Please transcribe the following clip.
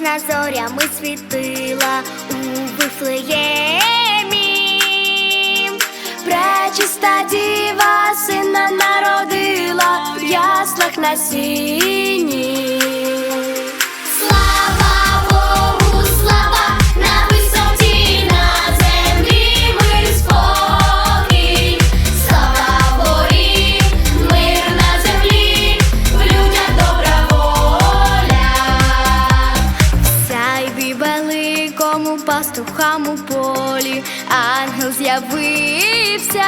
ясна зорями світила у Вифлеємі. Пречиста діва сина народила в яслах на сіні. Великому пастухам у полі, ангел з'явився.